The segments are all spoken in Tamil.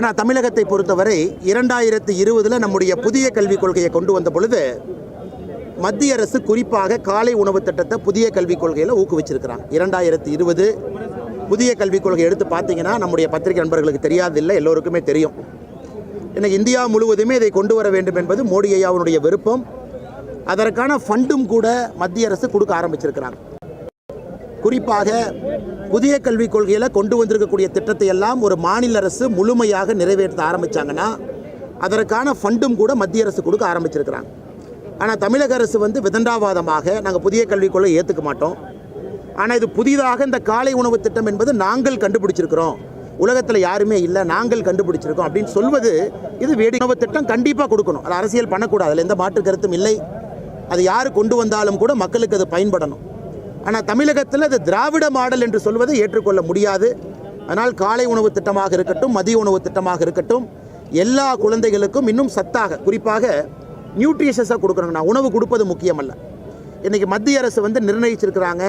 ஆனால் தமிழகத்தை பொறுத்தவரை இரண்டாயிரத்தி இருபதில் நம்முடைய புதிய கல்விக் கொள்கையை கொண்டு வந்த பொழுது மத்திய அரசு குறிப்பாக காலை உணவு திட்டத்தை புதிய கல்விக் கொள்கையில் ஊக்குவிச்சிருக்கிறாங்க. இரண்டாயிரத்தி இருபது புதிய கல்விக் கொள்கை எடுத்து பார்த்தீங்கன்னா நம்முடைய பத்திரிகை நண்பர்களுக்கு தெரியாதில்லை எல்லோருக்குமே தெரியும். இன்னைக்கு இந்தியா முழுவதுமே இதை கொண்டு வர வேண்டும் என்பது மோடி ஐயாவுடைய விருப்பம். அதற்கான ஃபண்டும் கூட மத்திய அரசு கொடுக்க ஆரம்பிச்சிருக்கிறாங்க. குறிப்பாக புதிய கல்விக் கொள்கையில் கொண்டு வந்திருக்கக்கூடிய திட்டத்தை எல்லாம் ஒரு மாநில அரசு முழுமையாக நிறைவேற்ற ஆரம்பித்தாங்கன்னா அதற்கான ஃபண்டும் கூட மத்திய அரசு கொடுக்க ஆரம்பிச்சிருக்கிறாங்க. ஆனால் தமிழக அரசு வந்து விதண்டாவாதமாக நாங்கள் புதிய கல்விக் கொள்கை ஏற்றுக்க மாட்டோம். ஆனால் இது புதிதாக இந்த காலை உணவு திட்டம் என்பது நாங்கள் கண்டுபிடிச்சிருக்கிறோம். உலகத்தில் யாருமே இல்லை நாங்கள் கண்டுபிடிச்சிருக்கோம் அப்படின்னு சொல்வது இது வேடி உணவு திட்டம் கண்டிப்பாக கொடுக்கணும். அது அரசியல் பண்ணக்கூடாது அதில் எந்த மாற்று கருத்தும் இல்லை. அது யார் கொண்டு வந்தாலும் கூட மக்களுக்கு அது பயன்படணும். ஆனால் தமிழகத்தில் அது திராவிட மாடல் என்று சொல்வதை ஏற்றுக்கொள்ள முடியாது. அதனால் காலை உணவு திட்டமாக இருக்கட்டும் மதிய உணவு திட்டமாக இருக்கட்டும் எல்லா குழந்தைகளுக்கும் இன்னும் சத்தாக குறிப்பாக நியூட்ரிஷஸாக கொடுக்குறாங்கண்ணா உணவு கொடுப்பது முக்கியமல்ல. இன்றைக்கி மத்திய அரசு வந்து நிர்ணயிச்சிருக்கிறாங்க.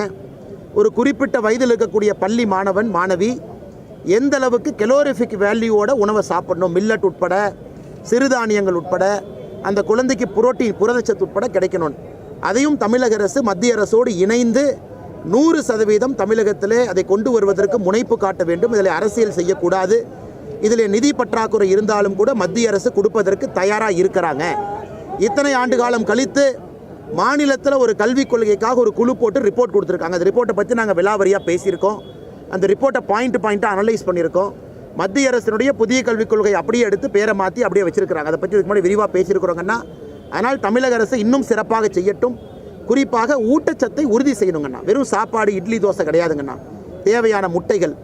ஒரு குறிப்பிட்ட வயதில் இருக்கக்கூடிய பள்ளி மாணவன் மாணவி எந்த அளவுக்கு கெலோரிஃபிக் வேல்யூவோட உணவை சாப்பிடணும்? மில்லட் உட்பட சிறுதானியங்கள் உட்பட அந்த குழந்தைக்கு புரோட்டீன் புரதச்சத்து உட்பட கிடைக்கணும் அதையும் தமிழக அரசு மத்திய அரசோடு இணைந்து நூறு சதவீதம் தமிழகத்திலே அதை கொண்டு வருவதற்கு முனைப்பு காட்ட வேண்டும். இதில் அரசியல் செய்யக்கூடாது. இதில் நிதி பற்றாக்குறை இருந்தாலும் கூட மத்திய அரசு கொடுப்பதற்கு தயாராக இருக்கிறாங்க. இத்தனை ஆண்டு காலம் கழித்து மாநிலத்தில் ஒரு கல்விக் கொள்கைக்காக ஒரு குழு போட்டு ரிப்போர்ட் கொடுத்துருக்காங்க. அந்த ரிப்போர்ட்டை பற்றி நாங்கள் விலாவரியாக பேசியிருக்கோம். அந்த ரிப்போர்ட்டை பாயிண்ட் பாயிண்ட்டாக அனலைஸ் பண்ணியிருக்கோம். மத்திய அரசினுடைய புதிய கல்விக் கொள்கை அப்படியே எடுத்து பேரை மாற்றி அப்படியே வச்சிருக்கிறாங்க. அதை பற்றி இதுக்கு முன்னாடி விரிவாக பேசியிருக்கிறோங்கன்னா அதனால் தமிழக அரசு இன்னும் சிறப்பாக செய்யட்டும். குறிப்பாக ஊட்டச்சத்தை உறுதி செய்யணுங்கண்ணா. வெறும் சாப்பாடு இட்லி தோசை கிடையாதுங்கண்ணா. தேவையான முட்டைகள்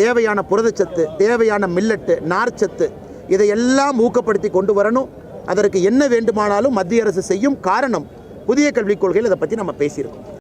தேவையான புரதச்சத்து தேவையான மில்லட்டு நார்ச்சத்து இதையெல்லாம் ஊக்கப்படுத்தி கொண்டு வரணும். அதற்கு என்ன வேண்டுமானாலும் மத்திய அரசு செய்யும் காரணம் புதிய கல்விக் கொள்கையில் இதை பற்றி நம்ம பேசியிருக்கோம்.